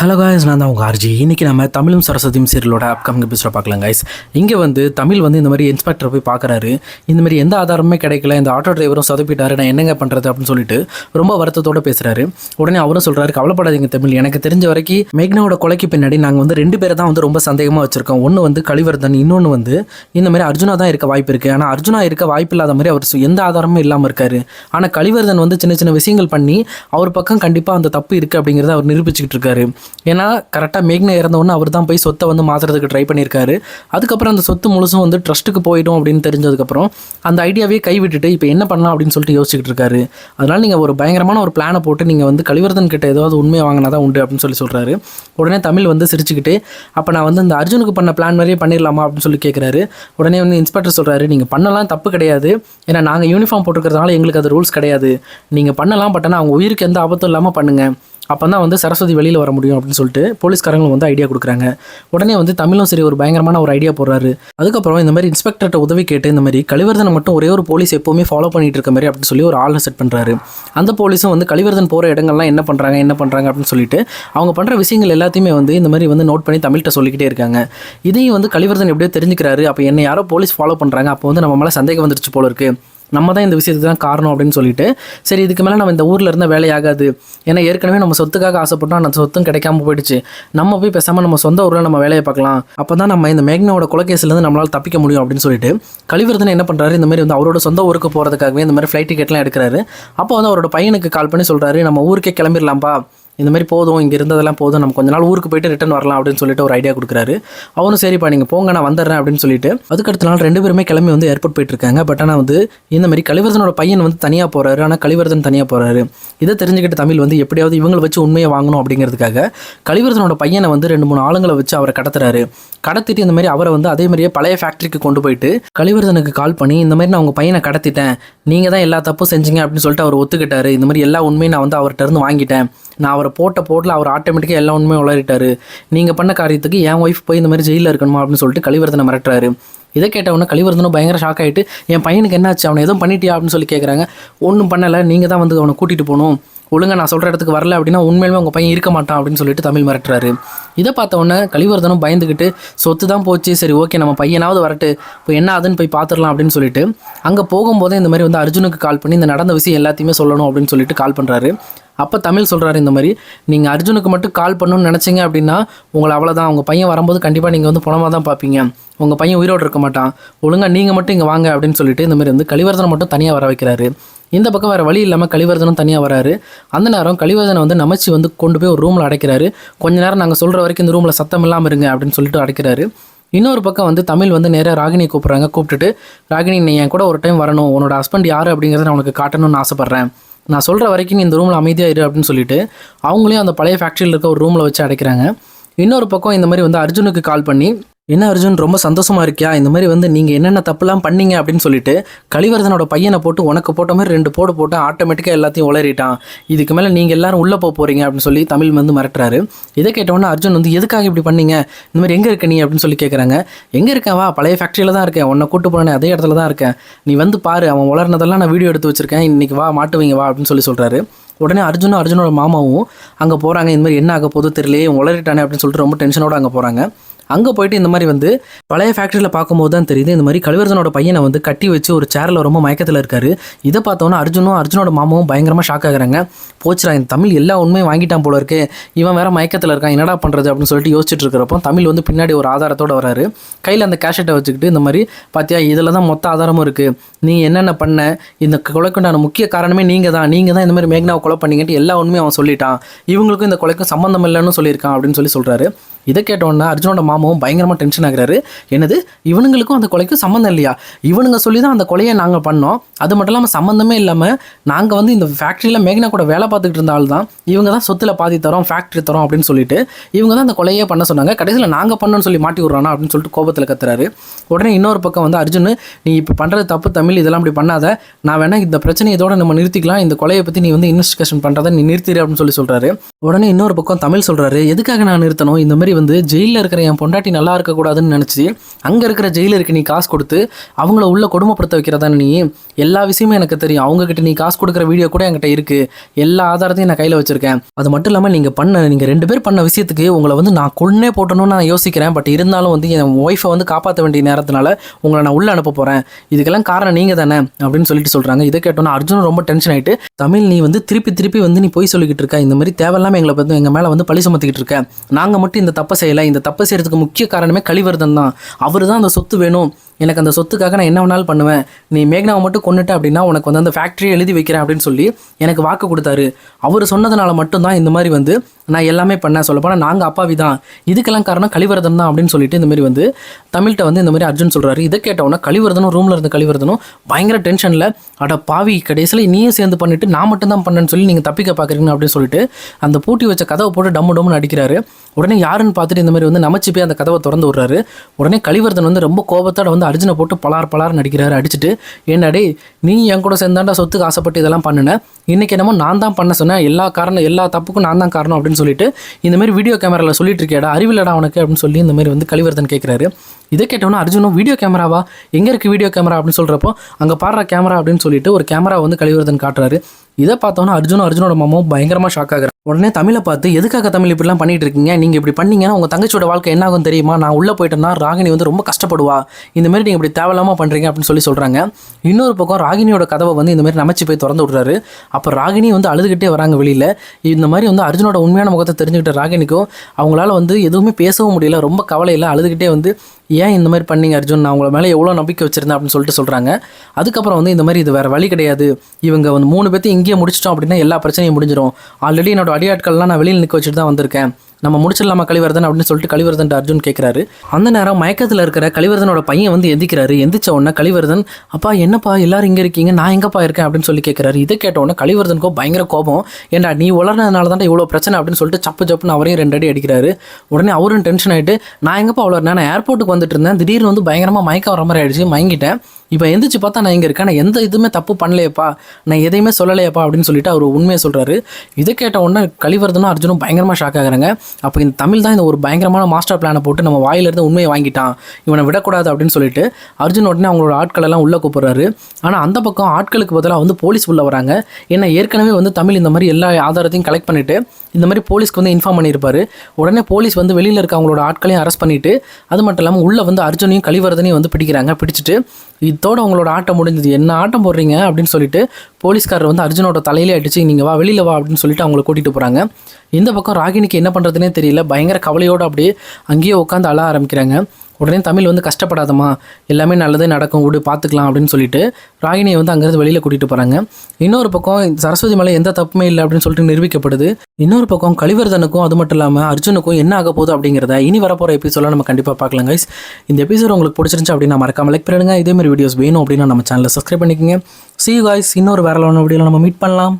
Hello guys நான் தான் உங்கள் ஆர்ஜி இன்றைக்கி நம்ம தமிழும் சரஸ்வதியும் சீரியலோட அப்கமிங் எபிசோட பார்க்கலாம் guys. இங்கே வந்து தமிழ் வந்து இந்த மாதிரி இன்ஸ்பெக்டர் போய் பார்க்குறாரு. இந்த மாதிரி எந்த ஆதாரமே கிடைக்கல இந்த ஆட்டோ டிரைவரும் சொதப்பிட்டாரு நான் என்னங்க பண்ணுறது அப்படின்னு சொல்லிட்டு ரொம்ப வருத்தத்தோட பேசுகிறாரு உடனே அவரும் சொல்கிறாரு கவலைப்படாதீங்க தமிழ். எனக்கு தெரிஞ்ச வரைக்கும் மேக்னாவோட கொலைக்கு பின்னாடி நாங்கள் வந்து ரெண்டு பேரை தான் வந்து ரொம்ப சந்தேகமாக வச்சுருக்கோம். ஒன்று வந்து கழிவர்தன் இன்னொன்று வந்து இந்த மாதிரி அர்ஜுனா தான் இருக்க வாய்ப்பு இருக்குது ஆனால் அர்ஜுனா இருக்க வாய்ப்பு இல்லாத மாதிரி அவர் எந்த ஆதாரமும் இல்லாமல் இருக்கார். ஆனால் கழிவர்தன் வந்து சின்ன சின்ன விஷயங்கள் பண்ணி அவர் பக்கம் கண்டிப்பாக அந்த தப்பு இருக்குது அப்படிங்கிறத அவர் நிரூபிச்சுக்கிட்டு இருக்காரு. ஏன்னா கரெக்டாக மேக்னா இறந்தவொன்னே அவர் தான் போய் சொத்தை வந்து மாற்றுறதுக்கு ட்ரை பண்ணியிருக்காரு. அதுக்கப்புறம் அந்த சொத்து முழுசும் வந்து ட்ரஸ்ட்டுக்கு போயிடும் அப்படின்னு தெரிஞ்சதுக்கப்புறம் அந்த ஐடியாவே கைவிட்டுட்டு இப்போ என்ன பண்ணலாம் அப்படின்னு சொல்லிட்டு யோசிச்சுட்டு இருக்காரு. அதனால் நீங்கள் ஒரு பயங்கரமான ஒரு பிளானை போட்டு நீங்கள் வந்து கலிவர்தன் கிட்ட ஏதாவது உண்மையை வாங்கினா தான் உண்டு அப்படின்னு சொல்லி சொல்கிறாரு உடனே தமிழ் வந்து சிரிச்சுக்கிட்டு அப்போ நான் வந்து இந்த அர்ஜுனுக்கு பண்ண பிளான் மாதிரியே பண்ணிடலாமா அப்படின்னு சொல்லி கேட்குறாரு உடனே வந்து இன்ஸ்பெக்டர் சொல்கிறாரு நீங்கள் பண்ணலாம் தப்பு கிடையாது. ஏன்னா நாங்கள் யூனிஃபார்ம் போட்டுக்கிறதுனால எங்களுக்கு அது ரூல்ஸ் கிடையாது. நீங்கள் பண்ணலாம் பட் ஆனால் அவங்க உயிருக்கு எந்த ஆபத்தும் இல்லாமல் பண்ணுங்கள் அப்போ தான் வந்து சரஸ்வதி வெளியில் வர முடியும் அப்படின்னு சொல்லிட்டு போலீஸ்காரங்களும் வந்து ஐடியா கொடுக்குறாங்க. உடனே வந்து தமிழும் சரி ஒரு பயங்கரமான ஒரு ஐடியா போடுறாரு. அதுக்கப்புறம் இந்த மாதிரி இன்ஸ்பெக்டர்கிட்ட உதவி கேட்டு இந்த மாதிரி கலிவர்தனை மட்டும் ஒரே ஒரு போலீஸ் எப்போவுமே ஃபாலோ பண்ணிட்டு இருக்க மாதிரி அப்படின்னு சொல்லி ஒரு ஆளை செட் பண்ணுறாரு அந்த போலீஸும் வந்து கலிவர்தன் போகிற இடங்கள்லாம் என்ன பண்ணுறாங்க என்ன பண்ணுறாங்க அப்படின்னு சொல்லிட்டு அவங்க பண்ணுற விஷயங்கள் எல்லாத்தையுமே வந்து இந்த மாதிரி வந்து நோட் பண்ணி தமிழ்கிட்ட சொல்லிக்கிட்டே இருக்காங்க. இதையும் வந்து கலிவர்தன் எப்படியோ தெரிஞ்சுக்கிறாரு. அப்போ என்ன யாரோ போலீஸ் ஃபாலோ பண்ணுறாங்க அப்போ வந்து நம்ம மேலே சந்தேகம் வந்துருச்சு போல இருக்குது நம்ம தான் இந்த விஷயத்துக்கு தான் காரணம் அப்படின்னு சொல்லிட்டு சரி இதுக்கு மேலே நம்ம இந்த ஊரில் இருந்தால் வேலையாகாது. ஏன்னா ஏற்கனவே நம்ம சொத்துக்காக ஆசைப்பட்டோம் அந்த சொத்தும் கிடைக்காம போயிடுச்சு. நம்ம போய் பேசாமல் நம்ம சொந்த ஊரில் நம்ம வேலையை பார்க்கலாம். அப்போ தான் நம்ம இந்த மேக்னாவோட கொலைகேஸ்லேருந்து நம்மளால் தப்பிக்க முடியும் அப்படின்னு சொல்லிட்டு கழிவர்தன் என்ன பண்ணுறாரு இந்த மாதிரி வந்து அவரோட சொந்த ஊருக்கு போகிறதுக்காகவே இந்த மாதிரி ஃப்ளைட் டிக்கெட்லாம் எடுக்கிறாரு. அப்போ வந்து அவரோட பையனுக்கு கால் பண்ணி சொல்கிறாரு நம்ம ஊருக்கே கிளம்பிடலாம்ப்பா. இந்த மாதிரி போதும் இங்கே இருந்ததெல்லாம் போதும் நம்ம கொஞ்ச நாள் ஊருக்கு போயிட்டு ரிட்டர்ன் வரலாம் அப்படின்னு சொல்லிட்டு ஒரு ஐடியா கொடுக்குறாரு. அவனும் சரிப்பா நீங்கள் போங்க நான் வந்துடுறேன் அப்படின்னு சொல்லிட்டு அதுக்கடுத்த நாள் ரெண்டு பேருமே கிளம்பி வந்து ஏர்போர்ட் போயிட்டு இருக்காங்க பட் ஆனால் வந்து இந்த மாதிரி கலிவர்தனோட பையன் வந்து தனியாக போகிறாரு ஆனால் கலிவர்தன் தனியாக போகிறாரு இதை தெரிஞ்சுக்கிட்டு தமிழ் வந்து எப்படியாவது இவங்களை வச்சு உண்மையை வாங்கணும் அப்படிங்கிறதுக்காக கலிவர்தனோட பையனை வந்து ரெண்டு மூணு ஆளுங்களை வச்சு அவரை கடத்துறாரு. கடத்திட்டு இந்த மாதிரி அவரை வந்து அதே மாதிரியே பழைய ஃபேக்ட்ரிக்கு கொண்டு போயிட்டு கலிவர்தனுக்கு கால் பண்ணி இந்த மாதிரி நான் உங்கள் பையனை கடத்திட்டேன். நீங்கள் தான் எல்லா தப்பும் செஞ்சீங்க அப்படின்னு சொல்லிட்டு அவர் ஒத்துக்கிட்டாரு. இந்த மாதிரி எல்லா உண்மையும் நான் வந்து அவர்கிட்ட இருந்து வாங்கிட்டேன். நான் அவரை போட்ட போட்டில் அவர் ஆட்டோமேட்டிக்காக எல்லா உண்மையும் உளறிட்டாரு. நீங்கள் பண்ண காரியத்துக்கு என் ஒய்ஃப் போய் இந்த மாதிரி ஜெயிலில் இருக்கணுமா அப்படின்னு சொல்லிட்டு கலிவர்தனை மிரட்டுறாரு. இதை கேட்டவொன்னே கலிவர்தனும் பயங்கர ஷாக் ஆகிட்டு என் பையனுக்கு என்னாச்சு? அவனை எதுவும் பண்ணிட்டியா? அப்படின்னு சொல்லி கேட்குறாங்க ஒன்றும் பண்ணலை. நீங்கள் தான் வந்து அவனை கூட்டிகிட்டு போகணும். ஒழுங்கா நான் சொல்கிற இடத்துக்கு வரல அப்படின்னா உண்மையிலுமே உங்கள் பையன் இருக்க மாட்டான் அப்படின்னு சொல்லிட்டு தமிழ் மிரட்டுறாரு. இதை பார்த்த உடனே கலிவர்தனும் பயந்துக்கிட்டு சொத்து தான் போச்சு சரி ஓகே நம்ம பையனாவது வரட்டு. இப்போ என்ன ஆகுதுன்னு போய் பார்த்துடலாம் அப்படின்னு சொல்லிட்டு அங்கே போகும்போதே இந்த மாதிரி வந்து அர்ஜுனுக்கு கால் பண்ணி இந்த நடந்த விஷயம் எல்லாத்தையுமே சொல்லணும் அப்படின்னு சொல்லிட்டு கால் பண்ணுறாரு அப்போ தமிழ் சொல்கிறாரு இந்த மாதிரி நீங்கள் அர்ஜுனுக்கு மட்டும் கால் பண்ணணும்னு நினச்சிங்க அப்படின்னா உங்களை அவ்வளோதான் உங்கள் பையன் வரும்போது கண்டிப்பாக நீங்கள் வந்து புணமாக தான் பார்ப்பீங்க. உங்கள் பையன் உயிரோடு இருக்க மாட்டான். ஒழுங்காக நீங்கள் மட்டும் இங்கே வாங்க அப்படின்னு சொல்லிட்டு இந்த மாதிரி வந்து கலிவர்தனை மட்டும் தனியாக வர வைக்கிறாரு. இந்த பக்கம் வேறு வழி இல்லாமல் கலிவர்தனும் தனியாக வராரு. அந்த நேரம் கலிவர்தனை வந்து நமச்சி வந்து கொண்டு போய் ஒரு ரூமில் அடைக்கிறாரு. கொஞ்ச நேரம் நாங்கள் சொல்கிற வரைக்கும் இந்த ரூமில் சத்தம் இல்லாமல் இருங்க அப்படின்னு சொல்லிட்டு அடைக்கிறாரு. இன்னொரு பக்கம் வந்து தமிழ் வந்து நேராக ராகினியை கூப்பிட்றாங்க. கூப்பிட்டுட்டு ராகினி நீ என் கூட ஒரு டைம் வரணும். உன்னோட ஹஸ்பண்ட் யார் அப்படிங்கிறத நான் உனக்கு காட்டணும்னு ஆசைப்பட்றேன். நான் சொல்கிற வரைக்கும் நீ இந்த ரூமில் அமைதியாக இரு அப்படின்னு சொல்லிட்டு அவங்களையும் அந்த பழைய ஃபேக்ட்ரியில் இருக்க ஒரு ரூமில் வச்சு அடைக்கிறாங்க. இன்னொரு பக்கம் இந்த மாதிரி வந்து அர்ஜுனுக்கு கால் பண்ணி என்ன அர்ஜுன் ரொம்ப சந்தோஷமா இருக்கியா? இந்த மாதிரி வந்து நீங்கள் என்னென்ன தப்புலாம் பண்ணீங்க அப்படின்னு சொல்லிட்டு கலிவர்தனோட பையனை போட்டு உனக்கு போட்ட மாதிரி ரெண்டு போடு போட்டு ஆட்டோமேட்டிக்காக எல்லாத்தையும் உளறிட்டான். இதுக்கு மேலே நீங்கள் எல்லாரும் உள்ளே போக போகிறீங்க அப்படின்னு சொல்லி தமிழ் வந்து மிரட்டுறாரு. இதை கேட்டவொன்னே அர்ஜுன் வந்து எதுக்காக இப்படி பண்ணீங்க? இந்த மாதிரி எங்கே இருக்க நீ? அப்படின்னு சொல்லி கேட்குறாங்க எங்கே இருக்கேன்? வா பழைய ஃபேக்ட்ரியில் தான் இருக்கேன். உன்னை கூட்டு போனேன் அதே இடத்துல தான் இருக்கேன். நீ வந்து பாரு அவன் உளர்னதெல்லாம் நான் வீடியோ எடுத்து வச்சிருக்கேன். இன்றைக்கி வா மாட்டுவீங்க வா அப்படின்னு சொல்லி சொல்கிறாரு உடனே அர்ஜுனும் அர்ஜுனோட மாமாவும் அங்கே போகிறாங்க இந்த மாதிரி என்ன ஆக போதோ தெரியலையே உளறிட்டானே அப்படின்னு சொல்லிட்டு ரொம்ப டென்ஷனோட அங்கே போகிறாங்க அங்கே போயிட்டு இந்த மாதிரி வந்து பழைய ஃபேக்ட்ரியில் பார்க்கும்போது தான் தெரியுது. இந்த மாதிரி கலிவர்தனோட பையனை வந்து கட்டி வச்சு ஒரு சேரில் ரொம்ப மயக்கத்தில் இருக்காரு. இதை பார்த்தோன்னா அர்ஜுனும் அர்ஜுனோட மாமாவும் பயங்கரமாக ஷாக் ஆகுறாங்க. போச்சுடா இந்த தமிழ் எல்லா உண்மையும் வாங்கிட்டான் போல இருக்கு. இவன் வேற மயக்கத்தில் இருக்கான் என்னடா பண்ணுறது அப்படின்னு சொல்லிட்டு யோசிச்சுட்டு இருக்கிறப்போ தமிழ் வந்து பின்னாடி ஒரு ஆதாரத்தோட வராரு. கையில் அந்த கேஷெட்டை வச்சுக்கிட்டு இந்த மாதிரி பார்த்தியா இதில் தான் மொத்த ஆதாரமும் இருக்குது நீ என்னென்ன பண்ண? இந்த கொலைக்குண்டான முக்கிய காரணமே நீங்கள் தான். நீங்கள் தான் இந்த மாதிரி மேக்னாவை கொலை பண்ணிங்கன்ட்டு எல்லா உண்மையும் அவன் சொல்லிட்டான். இவங்களுக்கும் இந்த கொலைக்கும் சம்மந்தம் இல்லைன்னு சொல்லியிருக்கான் அப்படின்னு சொல்லி சொல்கிறாரு இதை கேட்டோன்னா அர்ஜுனோட மாமாவும் பயங்கரமாக டென்ஷன் ஆகிறாரு. என்னது? இவனுங்களுக்கும் அந்த கொலைக்கும் சம்மந்தம் இல்லையா? இவனுங்க சொல்லி தான் அந்த கொலையை நாங்கள் பண்ணோம். அது மட்டும் இல்லாமல் சம்மந்தமே இல்லாமல் நாங்கள் வந்து இந்த ஃபேக்ட்ரியில் மேகினா கூட வேலை பார்த்துக்கிட்டு இருந்த ஆள் தான் இவங்க தான் சொத்துல பாதி தரோம் ஃபேக்ட்ரி தரோம் அப்படின்னு சொல்லிட்டு இவங்க தான் அந்த கொலையே பண்ண சொன்னாங்க. கடைசியில் நாங்கள் பண்ணோன்னு சொல்லி மாட்டி விட்றானா அப்படின்னு சொல்லிட்டு கோபத்தில் கத்துறாரு. உடனே இன்னொரு பக்கம் வந்து அர்ஜுன் நீ இப்போ பண்ணுறது தப்பு தமிழ் இதெல்லாம் அப்படி பண்ணாத. நான் வேணா இந்த பிரச்சனை இதோட நம்ம நிறுத்திக்கலாம். இந்த கொலையை பற்றி நீ வந்து இன்வெஸ்டிகேஷன் பண்ணுறதை நீ நிறுத்திடு அப்படின்னு சொல்லி சொல்கிறாரு உடனே இன்னொரு பக்கம் தமிழ் சொல்கிறாரு எதுக்காக நான் நிறுத்தணும்? இந்த மாதிரி வந்து ஜெயிலில் இருக்கிற என் பொண்டாட்டி நல்லா இருக்கக்கூடாதுன்னு நினச்சி அங்கே இருக்கிற ஜெயிலருக்கு நீ காசு கொடுத்து அவங்கள உள்ள கொடுமைப்படுத்த வைக்கிறதா நீ? எல்லா விஷயமும் எனக்கு தெரியும். அவங்கக்கிட்ட நீ காசு கொடுக்குற வீடியோ கூட என்கிட்ட இருக்குது எல்லா ஆதாரத்தையும் நான் கையில் வச்சுருக்கேன். அது மட்டும் இல்லாமல் நீங்கள் பண்ண நீங்கள் ரெண்டு பேர் பண்ண விஷயத்துக்கு உங்களை வந்து நான் கொன்னே போட்டணும்னு நான் யோசிக்கிறேன். பட் இருந்தாலும் வந்து என் ஒய்ஃபை வந்து காப்பாற்ற வேண்டிய நேரத்தினால உங்களை நான் உள்ளே அனுப்ப போகிறேன் இதுக்கெல்லாம் காரணம் நீங்கள் தானே? அப்படின்னு சொல்லிட்டு சொல்கிறாங்க இதை கேட்டோன்னா அர்ஜுன் ரொம்ப டென்ஷன் ஆகிட்டு தமிழ் நீ வந்து திருப்பி திருப்பி வந்து நீ போய் சொல்லிக்கிட்டு இருக்க. இந்த மாதிரி தேவையில்லாமல் எங்களை வந்து எங்கள் மேலே வந்து பழி சுமத்திக்கிட்டு இருக்க. நாங்கள் மட்டும் இந்த தப்பை செய்யலை. இந்த தப்பை செய்யறதுக்கு முக்கிய காரணமே கழிவர்தன் தான். அவர் தான் அந்த சொத்து வேணும். எனக்கு அந்த சொத்துக்காக நான் என்ன வேணாலும் பண்ணுவேன். நீ மேக்னாவை மட்டும் கொண்டுட்ட அப்படின்னா உனக்கு வந்து அந்த ஃபேக்ட்ரி எழுதி வைக்கிறேன் அப்படின்னு சொல்லி எனக்கு வாக்கு கொடுத்தாரு. அவர் சொன்னதுனால மட்டும்தான் இந்த மாதிரி வந்து நான் எல்லாமே பண்ணேன் சொல்லப்போனால் நாங்கள் அப்பாவி தான். இதுக்கெல்லாம் காரணம் கழிவரதன் தான் அப்படின்னு சொல்லிட்டு இந்த மாதிரி வந்து தமிழ்கிட்ட வந்து இந்த மாதிரி அர்ஜுன் சொல்கிறாரு இதை கேட்டவுடனே கழிவரதனும் ரூமில் இருந்த கழிவரதனும் பயங்கர டென்ஷனில் அட பாவி கடைசியில் நீயும் சேர்ந்து பண்ணிட்டு நான் மட்டும் தான் பண்ணேன்னு சொல்லி நீங்கள் தப்பிக்க பார்க்குறீங்க அப்படின்னு சொல்லிட்டு அந்த பூட்டி வச்ச கதவை போட்டு டம்மு டம்முன்னு அடிக்கிறாரு. உடனே யாருன்னு பார்த்துட்டு இந்த மாதிரி வந்து நமச்சு போய் அந்த கதவை திறந்து விடுறாரு. உடனே கழிவரதன் வந்து ரொம்ப கோபத்தோட வந்து அர்ஜுனை போட்டு பலார் பலார் நடிக்கிறாரு அடிச்சுட்டு என்னடி நீ என் கூட சேர்ந்தாண்டா சொத்துக்கு ஆசைப்பட்டு இதெல்லாம் பண்ணுன? இன்னைக்கு என்னமோ நான் தான் பண்ண சொன்னேன். எல்லா காரணம் எல்லா தப்புக்கும் நான் தான் காரணம் அப்படின்னு சொல்லிட்டு இந்தமாரி வீடியோ கேமராவில் சொல்லிட்டு இருக்கேடா அறிவில்லடா உனக்கு அப்படின்னு சொல்லி இந்த மாதிரி வந்து கலிவர்தன் கேட்குறாரு இதை கேட்டோன்னா அர்ஜுனும் வீடியோ கேமராவா? எங்கே இருக்குது வீடியோ கேமரா? அப்படின்னு சொல்கிறப்போ அங்கே பாடுற கேமரா அப்படின்னு சொல்லிட்டு ஒரு கேமரா வந்து கலிவர்தன் காட்டுறாரு. இதை பார்த்தோன்னா அர்ஜுனும் அர்ஜுனோட மாமாவும் பயங்கரமாக ஷாக் ஆகுறாரு உடனே தமிழை பார்த்து எதுக்காக தமிழ் இப்படிலாம் பண்ணிட்டு இருக்கீங்க? நீங்கள் இப்படி பண்ணீங்கன்னா உங்கள் தங்கச்சியோட வாழ்க்கை என்ன ஆகும் தெரியுமா? நான் உள்ளே போயிட்டேன்னா ராகினி வந்து ரொம்ப கஷ்டப்படுவா. இந்த மாதிரி நீங்கள் இப்படி தேவையில்லாமல் பண்ணுறீங்க அப்படின்னு சொல்லி சொல்கிறாங்க இன்னொரு பக்கம் ராகினியோட கதவை வந்து இந்த மாதிரி நமைச்சு போய் திறந்து விட்றாரு. அப்போ ராகினி வந்து அழுதுகிட்டே வராங்க வெளியில். இந்த மாதிரி வந்து அர்ஜுனோட உண்மையான முகத்தை தெரிஞ்சுக்கிட்ட ராகினிக்கும் அவங்களால வந்து எதுவுமே பேசவும் முடியல. ரொம்ப கவலையில் அழுதுகிட்டே வந்து ஏன் இந்த மாதிரி பண்ணீங்க அர்ஜுன்? நான் உங்களை மேலே எவ்வளோ நம்பிக்கை வச்சிருந்தேன் அப்படின்னு சொல்லிட்டு சொல்கிறாங்க அதுக்கப்புறம் வந்து இந்த மாதிரி இது வேறு வழி கிடையாது. இவங்க வந்து மூணு பேர்த்தையும் இங்கேயே முடிச்சிட்டோம் அப்படின்னா எல்லா பிரச்சனையும் முடிஞ்சிடும் ஆல்ரெடி என்னோட அடியாட்கள்லாம் நான் வெளியில் நிற்க வச்சுட்டு தான் வந்திருக்கேன். நம்ம முடிச்சிடலாமா கலிவர்தன் அப்படின்னு சொல்லிட்டு கலிவர்தன் அர்ஜுன் கேட்குறாரு அந்த நேரம் மயக்கத்தில் இருக்கிற கலிவர்தனோட பையன் வந்து எந்திக்கிறாரு. எந்திரிச்ச உடனே கலிவர்தன் அப்பா என்னப்பா எல்லாரும் இங்கே இருக்கீங்க? நான் எங்கப்பா இருக்கேன்? அப்படின்னு சொல்லி கேட்குறாரு இதை கேட்ட உடனே கலிவர்தனுக்கோ பயங்கர கோபம். ஏன்டா நீ வளர்னதுனால தான் இவ்வளோ பிரச்சனை? அப்படின்னு சொல்லிட்டு சப்பு சப்புன்னு அவரையும் ரெண்டு அடி அடிக்கிறாரு. உடனே அவரும் டென்ஷன் ஆகிட்டு நான் எங்கப்பா அவ்வளோ நான் ஏர்போர்ட்டுக்கு வந்துட்டு இருந்தேன். திடீர்னு வந்து பயங்கரமாக மயக்கம் வர மாதிரி ஆயிடுச்சு. மயங்கிட்டேன். இப்போ எந்திரிச்சு பார்த்தா நான் இங்கே இருக்கேன் நான் எந்த இதுவுமே தப்பு பண்ணலையப்பா நான் எதையுமே சொல்லலையப்பா அப்படின்னு சொல்லிட்டு அவர் உண்மையை சொல்கிறாரு இதை கேட்ட உடனே கழிவர்தனும் அர்ஜுனும் பயங்கரமாக ஷாக் ஆகுறாங்க. அப்போ இந்த தமிழ் தான் இந்த ஒரு பயங்கரமான மாஸ்டர் பிளானை போட்டு நம்ம வாயிலிருந்து உண்மையை வாங்கிட்டான். இவனை விடக்கூடாது அப்படின்னு சொல்லிட்டு அர்ஜுன் உடனே அவங்களோட ஆட்களெல்லாம் உள்ளே கூப்பிட்றாரு. ஆனால் அந்த பக்கம் ஆட்களுக்கு பதிலாக வந்து போலீஸ் உள்ளே வராங்க. ஏன்னா ஏற்கனவே வந்து தமிழ் இந்த மாதிரி எல்லா ஆதாரத்தையும் கலெக்ட் பண்ணிவிட்டு இந்த மாதிரி போலீஸ்க்கு வந்து இன்ஃபார்ம் பண்ணியிருப்பாரு. உடனே போலீஸ் வந்து வெளியில் இருக்க அவங்களோட ஆட்களையும் அரெஸ்ட் பண்ணிட்டு அது மட்டும் இல்லாமல் உள்ளே வந்து அர்ஜுனையும் கழிவர்தனையும் வந்து பிடிக்கிறாங்க பிடிச்சிட்டு இதோட அவங்களோட ஆட்டம் முடிஞ்சது. என்ன ஆட்டம் போடுறீங்க அப்படின்னு சொல்லிட்டு போலீஸ்காரர் வந்து அர்ஜுனோட தலையிலே அடிச்சு நீங்கள் வா வெளியில் வா அப்படின்னு சொல்லிட்டு அவங்கள கூட்டிகிட்டு போகிறாங்க இந்த பக்கம் ராகினிக்கு என்ன பண்ணுறதுனே தெரியல. பயங்கர கவலையோடு அப்படியே அங்கேயே உட்காந்து அழ ஆரம்பிக்கிறாங்க. உடனே தமிழ் வந்து கஷ்டப்படாதம்மா எல்லாமே நல்லதே நடக்கும் விடு பார்த்துக்கலாம் அப்படின்னு சொல்லிட்டு ராகினியை வந்து அங்கேருந்து வெளியில் கூட்டிகிட்டு போகிறாங்க இன்னொரு பக்கம் சரஸ்வதி மலை எந்த தப்புமே இல்லை அப்படின்னு சொல்லிட்டு நிரூபிக்கப்படுது. இன்னொரு பக்கம் கலிவர்தனுக்கும் அது மட்டும் இல்லாமல் அர்ஜுனுக்கும் என்ன ஆக போகுது அப்படிங்கிறத இனி வரப்போகிற எபிசோட நம்ம கண்டிப்பாக பார்க்கலாம் கைஸ் இந்த எபிசோட் உங்களுக்கு பிடிச்சிருந்துச்சு அப்படின்னா மறக்காம லைக் பண்ணிடுங்க. இதேமாதிரி வீடியோஸ் வேணும் அப்படின்னா நம்ம சேனலில் சப்ஸ்கிரைப் பண்ணிக்கோங்க. சி காய்ஸ் இன்னொரு வேற வீடியோவில் நம்ம மீட் பண்ணலாம்.